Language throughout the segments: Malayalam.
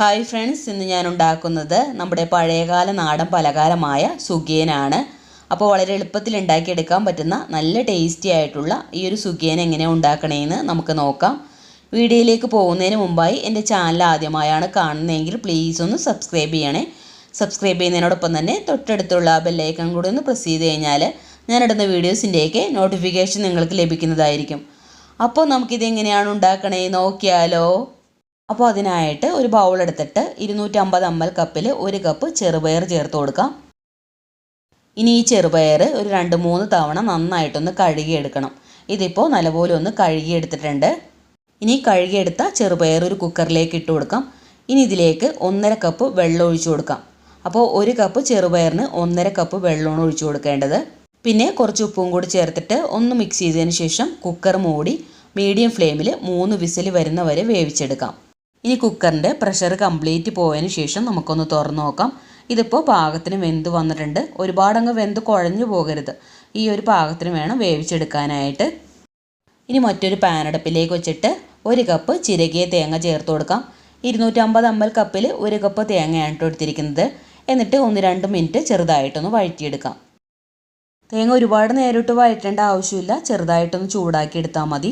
ഹായ് ഫ്രണ്ട്സ് ഇന്ന് ഞാൻ ഉണ്ടാക്കുന്നത് നമ്മുടെ പഴയകാല നാടൻ പലഹാരമായ സുഖിയനാണ് അപ്പോൾ വളരെ എളുപ്പത്തിൽ ഉണ്ടാക്കിയെടുക്കാൻ പറ്റുന്ന നല്ല ടേസ്റ്റി ആയിട്ടുള്ള ഈ ഒരു സുഖിയൻ എങ്ങനെ ഉണ്ടാക്കണേന്ന് നമുക്ക് നോക്കാം. വീഡിയോയിലേക്ക് പോകുന്നതിന് മുമ്പായി എന്റെ ചാനൽ ആദ്യമായാണ് കാണുന്നതെങ്കിൽ പ്ലീസ് ഒന്ന് സബ്സ്ക്രൈബ് ചെയ്യണേ. സബ്സ്ക്രൈബ് ചെയ്യുന്നതിനോടൊപ്പം തന്നെ തൊട്ടടുത്തുള്ള ബെല്ലൈക്കൺ കൂടി ഒന്ന് പ്രസ് ചെയ്ത് കഴിഞ്ഞാൽ ഞാനിടുന്ന വീഡിയോസിന്റെയൊക്കെ നോട്ടിഫിക്കേഷൻ നിങ്ങൾക്ക് ലഭിക്കുന്നതായിരിക്കും. അപ്പോൾ നമുക്കിത് എങ്ങനെയാണ് ഉണ്ടാക്കണേ നോക്കിയാലോ. അപ്പോൾ അതിനായിട്ട് ഒരു ബൗൾ എടുത്തിട്ട് ഇരുന്നൂറ്റമ്പത് എം എൽ കപ്പിൽ ഒരു കപ്പ് ചെറുപയർ ചേർത്ത് കൊടുക്കാം. ഇനി ഈ ചെറുപയർ ഒരു രണ്ട് മൂന്ന് തവണ നന്നായിട്ടൊന്ന് കഴുകിയെടുക്കണം. ഇതിപ്പോൾ നല്ലപോലെ ഒന്ന് കഴുകിയെടുത്തിട്ടുണ്ട്. ഇനി കഴുകിയെടുത്ത ചെറുപയർ ഒരു കുക്കറിലേക്ക് ഇട്ട് കൊടുക്കാം. ഇനി ഇതിലേക്ക് ഒന്നര കപ്പ് വെള്ളം ഒഴിച്ചു കൊടുക്കാം. അപ്പോൾ ഒരു കപ്പ് ചെറുപയറിന് ഒന്നര കപ്പ് വെള്ളമാണ് ഒഴിച്ചു കൊടുക്കേണ്ടത്. പിന്നെ കുറച്ച് ഉപ്പും കൂടി ചേർത്തിട്ട് ഒന്ന് മിക്സ് ചെയ്തതിന് ശേഷം കുക്കർ മൂടി മീഡിയം ഫ്ലെയിമിൽ മൂന്ന് വിസിൽ വരുന്നവരെ വേവിച്ചെടുക്കാം. ഇനി കുക്കറിന്റെ പ്രഷർ കംപ്ലീറ്റ് പോയതിന് ശേഷം നമുക്കൊന്ന് തുറന്നു നോക്കാം. ഇതിപ്പോൾ പാകത്തിന് വെന്ത് വന്നിട്ടുണ്ട്. ഒരുപാടങ്ങ് വെന്ത് കുഴഞ്ഞു പോകരുത്. ഈ ഒരു പാകത്തിന് വേണം വേവിച്ചെടുക്കാനായിട്ട്. ഇനി മറ്റൊരു പാനടപ്പിലേക്ക് വെച്ചിട്ട് ഒരു കപ്പ് ചിരകിയ തേങ്ങ ചേർത്ത് കൊടുക്കാം. ഇരുന്നൂറ്റമ്പത് എം എൽ കപ്പിൽ ഒരു കപ്പ് തേങ്ങയാണ് കേട്ടോ എടുത്തിരിക്കുന്നത് എന്നിട്ട് ഒന്ന് രണ്ട് മിനിറ്റ് ചെറുതായിട്ടൊന്ന് വഴറ്റിയെടുക്കാം. തേങ്ങ ഒരുപാട് നേരിട്ട് വഴറ്റേണ്ട ആവശ്യമില്ല. ചെറുതായിട്ടൊന്ന് ചൂടാക്കി എടുത്താൽ മതി.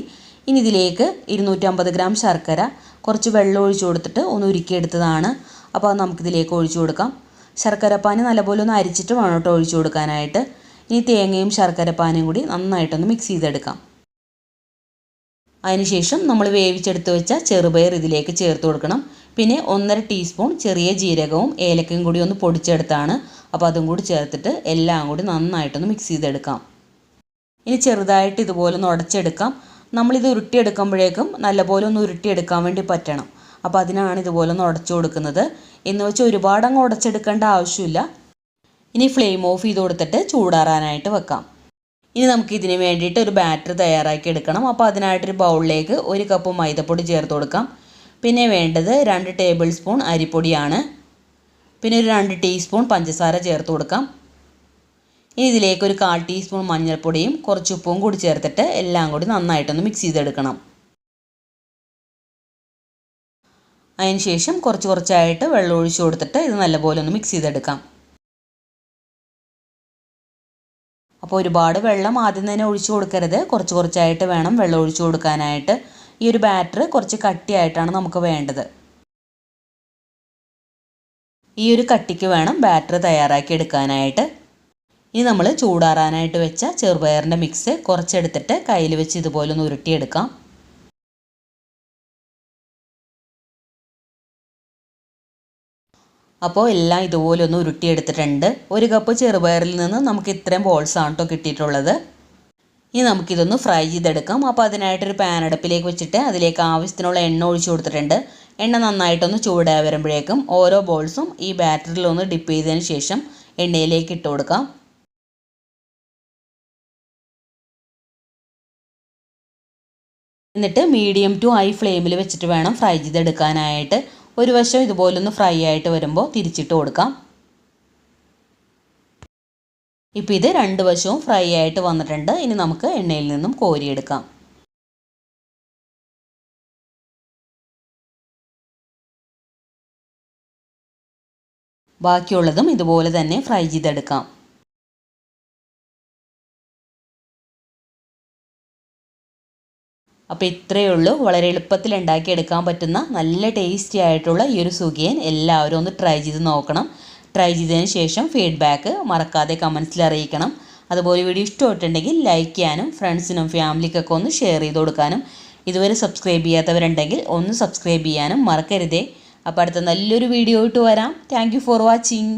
ഇനി ഇതിലേക്ക് ഇരുന്നൂറ്റമ്പത് ഗ്രാം ശർക്കര കുറച്ച് വെള്ളം ഒഴിച്ചു കൊടുത്തിട്ട് ഒന്ന് ഉരുക്കിയെടുത്തതാണ്. അപ്പോൾ അത് നമുക്കിതിലേക്ക് ഒഴിച്ചു കൊടുക്കാം. ശർക്കരപ്പാനി നല്ലപോലെ ഒന്ന് അരിച്ചിട്ട് വേണം കേട്ടോ ഒഴിച്ചു കൊടുക്കാനായിട്ട്. ഇനി തേങ്ങയും ശർക്കരപ്പാനിയും കൂടി നന്നായിട്ടൊന്ന് മിക്സ് ചെയ്തെടുക്കാം. അതിനുശേഷം നമ്മൾ വേവിച്ചെടുത്ത് വെച്ച ചെറുപയർ ഇതിലേക്ക് ചേർത്ത് കൊടുക്കണം. പിന്നെ ഒന്നര ടീസ്പൂൺ ചെറിയ ജീരകവും ഏലക്കയും കൂടി ഒന്ന് പൊടിച്ചെടുത്താണ്. അപ്പോൾ അതും കൂടി ചേർത്തിട്ട് എല്ലാം കൂടി നന്നായിട്ടൊന്ന് മിക്സ് ചെയ്തെടുക്കാം. ഇനി ചെറുതായിട്ട് ഇതുപോലെ ഒന്ന് ഉടച്ചെടുക്കാം. നമ്മളിത് ഉരുട്ടിയെടുക്കുമ്പോഴേക്കും നല്ലപോലെ ഒന്ന് ഉരുട്ടിയെടുക്കാൻ വേണ്ടി പറ്റണം. അപ്പോൾ അതിനാണ് ഇതുപോലെ ഒന്ന് ഉടച്ചു കൊടുക്കുന്നത്. എന്ന് വെച്ചാൽ ഒരുപാട് അങ്ങ് ഉടച്ചെടുക്കേണ്ട ആവശ്യമില്ല. ഇനി ഫ്ലെയിം ഓഫ് ചെയ്ത് കൊടുത്തിട്ട് ചൂടാറാനായിട്ട് വെക്കാം. ഇനി നമുക്ക് ഇതിന് വേണ്ടിയിട്ട് ഒരു ബാറ്റർ തയ്യാറാക്കി എടുക്കണം. അപ്പോൾ അതിനായിട്ടൊരു ബൗളിലേക്ക് ഒരു കപ്പ് മൈദപ്പൊടി ചേർത്ത് കൊടുക്കാം. പിന്നെ വേണ്ടത് രണ്ട് ടേബിൾ സ്പൂൺ അരിപ്പൊടിയാണ്. പിന്നെ ഒരു രണ്ട് ടീസ്പൂൺ പഞ്ചസാര ചേർത്ത് കൊടുക്കാം. ഇനി ഇതിലേക്ക് ഒരു കാൽ ടീസ്പൂൺ മഞ്ഞൾപ്പൊടിയും കുറച്ച് ഉപ്പും കൂടി ചേർത്തിട്ട് എല്ലാം കൂടി നന്നായിട്ടൊന്ന് മിക്സ് ചെയ്തെടുക്കണം. അതിന് ശേഷം കുറച്ച് കുറച്ചായിട്ട് വെള്ളം ഒഴിച്ചു കൊടുത്തിട്ട് ഇത് നല്ലപോലെ ഒന്ന് മിക്സ് ചെയ്തെടുക്കാം. അപ്പോൾ ഒരുപാട് വെള്ളം ആദ്യം തന്നെ ഒഴിച്ചു കൊടുക്കരുത്. കുറച്ച് കുറച്ചായിട്ട് വേണം വെള്ളം ഒഴിച്ചു കൊടുക്കാനായിട്ട്. ഈ ഒരു ബാറ്റർ കുറച്ച് കട്ടിയായിട്ടാണ് നമുക്ക് വേണ്ടത്. ഈ ഒരു കട്ടിക്ക് വേണം ബാറ്റർ തയ്യാറാക്കി എടുക്കാനായിട്ട്. ഇനി നമ്മൾ ചൂടാറാനായിട്ട് വെച്ച ചെറുപയറിന്റെ മിക്സ് കുറച്ചെടുത്തിട്ട് കയ്യിൽ വെച്ച് ഇതുപോലെ ഒന്ന് ഉരുട്ടിയെടുക്കാം. അപ്പോൾ എല്ലാം ഇതുപോലെ ഒന്ന് ഉരുട്ടിയെടുത്തിട്ടുണ്ട്. ഒരു കപ്പ് ചെറുപയറിൽ നിന്ന് നമുക്ക് ഇത്രയും ബോൾസാണ് കേട്ടോ കിട്ടിയിട്ടുള്ളത്. ഇനി നമുക്കിതൊന്ന് ഫ്രൈ ചെയ്തെടുക്കാം. അപ്പോൾ അതിനായിട്ടൊരു പാൻ അടുപ്പിലേക്ക് വെച്ചിട്ട് അതിലേക്ക് ആവശ്യത്തിനുള്ള എണ്ണ ഒഴിച്ചു കൊടുത്തിട്ടുണ്ട്. എണ്ണ നന്നായിട്ടൊന്ന് ചൂടായി വരുമ്പോഴേക്കും ഓരോ ബോൾസും ഈ ബാറ്ററിലൊന്ന് ഡിപ്പ് ചെയ്തതിന് ശേഷം എണ്ണയിലേക്ക് ഇട്ട് കൊടുക്കാം. എന്നിട്ട് മീഡിയം ടു ഹൈ ഫ്ലെയിമിൽ വെച്ചിട്ട് വേണം ഫ്രൈ ചെയ്തെടുക്കാനായിട്ട്. ഒരു വശം ഇതുപോലൊന്ന് ഫ്രൈ ആയിട്ട് വരുമ്പോൾ തിരിച്ചിട്ട് കൊടുക്കാം. ഇപ്പോൾ ഇത് രണ്ട് വശവും ഫ്രൈ ആയിട്ട് വന്നിട്ടുണ്ട്. ഇനി നമുക്ക് എണ്ണയിൽ നിന്നും കോരിയെടുക്കാം. ബാക്കിയുള്ളതും ഇതുപോലെ തന്നെ ഫ്രൈ ചെയ്തെടുക്കാം. അപ്പോൾ ഇത്രയേ ഉള്ളൂ. വളരെ എളുപ്പത്തിൽ ഉണ്ടാക്കിയെടുക്കാൻ പറ്റുന്ന നല്ല ടേസ്റ്റി ആയിട്ടുള്ള ഈ ഒരു സുഖിയൻ എല്ലാവരും ഒന്ന് ട്രൈ ചെയ്ത് നോക്കണം. ട്രൈ ചെയ്തതിന് ശേഷം ഫീഡ്ബാക്ക് മറക്കാതെ കമൻസിൽ അറിയിക്കണം. അതുപോലെ വീഡിയോ ഇഷ്ടമായിട്ടുണ്ടെങ്കിൽ ലൈക്ക് ചെയ്യാനും ഫ്രണ്ട്സിനും ഫാമിലിക്കൊക്കെ ഒന്ന് ഷെയർ ചെയ്ത് കൊടുക്കാനും ഇതുവരെ സബ്സ്ക്രൈബ് ചെയ്യാത്തവരുണ്ടെങ്കിൽ ഒന്ന് സബ്സ്ക്രൈബ് ചെയ്യാനും മറക്കരുതേ. അപ്പോൾ അടുത്ത നല്ലൊരു വീഡിയോ ഇട്ട് വരാം. Thank for watching